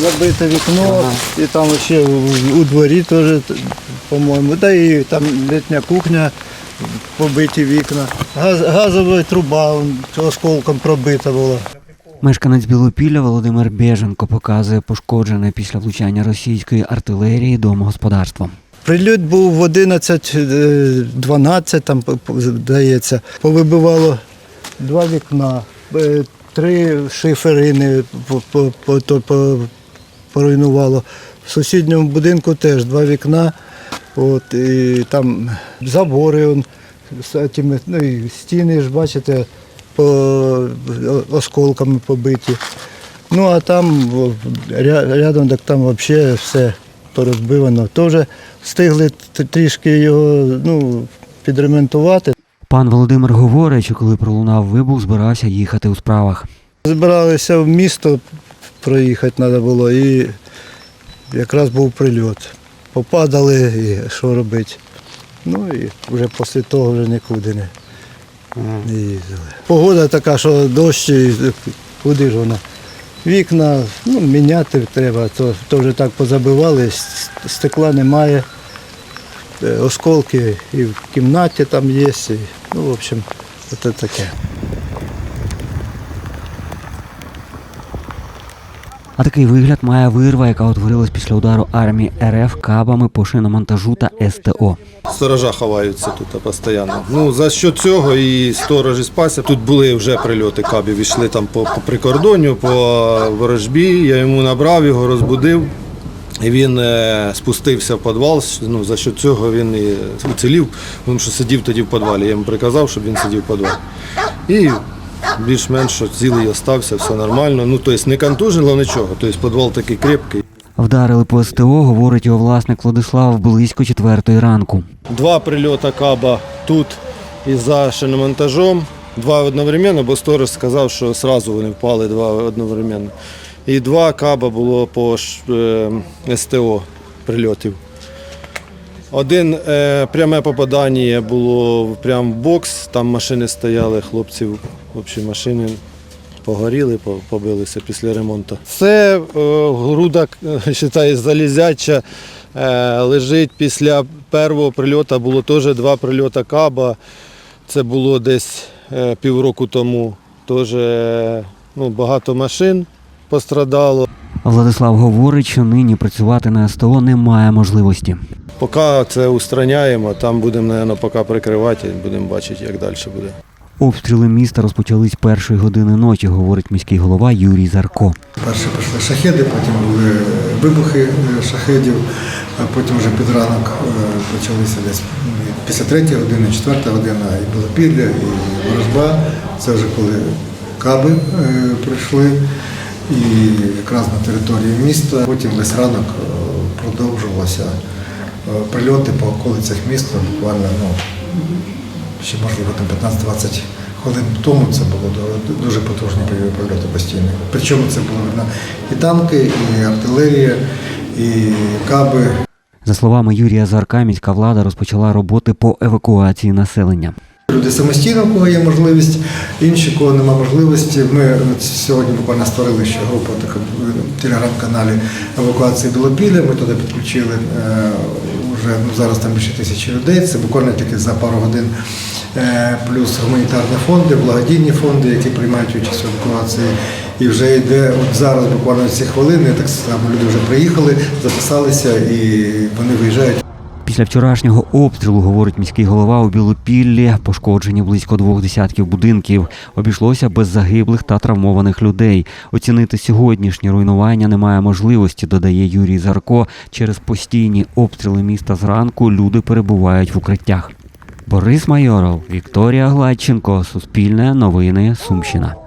забите вікно, і там ще у, у дворі теж, по-моєму. Та і там літня кухня, побиті вікна. Газ, газова труба осколком пробита була. Мешканець Білопілля Володимир Беженко показує пошкоджене після влучання російської артилерії домогосподарство. Прильот був в 11-12, там по- по- здається, повибивало два вікна, е, три шиферини поруйнувало. В сусідньому будинку теж два вікна, от, і там забори, он, ну, і стіни ж, бачите, по, осколками побиті. Ну а там рядом так там взагалі все порозбивано. То вже встигли трішки його ну, підремонтувати. Пан Володимир говорить, що коли пролунав вибух, збирався їхати у справах. Збиралися в місто проїхати треба було і якраз був прильот. Попадали і що робити. Ну і вже після того вже нікуди не, не їздили. Погода така, що дощ, і куди ж вона? Вікна ну, міняти треба, то, то вже так позабивали, стекла немає, е, осколки і в кімнаті там є. І, ну, в общем, це таке. А такий вигляд має вирва, яка утворилась після удару армії РФ кабами по шиномонтажу та СТО. Сторожа ховаються тут постійно. Ну за що цього і сторожі спася. Тут були вже прильоти кабів, йшли там по, по прикордонню, по ворожбі. Я йому набрав його, розбудив. І він е, спустився в підвал. Ну, за що цього він і уцілів, тому що сидів тоді в підвалі. Я йому приказав, щоб він сидів в підвалі. І більш-менш цілий остався, все нормально. Ну, тобто не контужило нічого. Тобто підвал такий крепкий. Вдарили по СТО, говорить його власник Владислав, близько четвертої ранку. Два прильоти каба тут і за шиномонтажом. Два одновременно, бо сторож сказав, що одразу вони впали два одновременно. І два каба було по е, СТО прильотів. Один е, пряме попадання було прямо в бокс, там машини стояли, хлопців, в общем, машини погоріли, побилися після ремонту. Це е, груда, е, вважаю, залізяча, е, лежить після першого прильоту, було теж два прильоти каба. Це було десь півроку тому. Теж е, ну, багато машин пострадало. Владислав говорить, що нині працювати на СТО немає можливості. Поки це устраняємо, там будемо, мабуть, поки прикривати, будемо бачити, як далі буде. Обстріли міста розпочались першої години ночі, говорить міський голова Юрій Зарко. Перші пішли шахеди, потім були вибухи е, шахедів, а потім вже під ранок е, почалися десь після третьої години, четверта година і Білопілля, і ворожба. Це вже коли каби е, прийшли, і якраз на території міста. Потім весь ранок продовжувалися прильоти по околицях міста, буквально ну, ще можливо там 15-20 хвилин тому це було дуже потужні прильоти постійно. Причому це було видно і танки, і артилерія, і каби. За словами Юрія Зарка, міська влада розпочала роботи по евакуації населення. Люди самостійно, у кого є можливість, інші, кого немає можливості. Ми сьогодні буквально створили ще групу в телеграм-каналі евакуації Білопілля. Ми туди підключили е, вже ну, зараз там більше тисячі людей. Це буквально тільки за пару годин. Е, плюс гуманітарні фонди, благодійні фонди, які приймають участь в евакуації. І вже йде от зараз, буквально ці хвилини, так само люди вже приїхали, записалися і вони виїжджають. Після вчорашнього обстрілу, говорить міський голова, у Білопіллі пошкоджені близько двох десятків будинків. Обійшлося без загиблих та травмованих людей. Оцінити сьогоднішні руйнування немає можливості, додає Юрій Зарко. Через постійні обстріли міста зранку люди перебувають в укриттях. Борис Майоров, Вікторія Гладченко, Суспільне новини, Сумщина.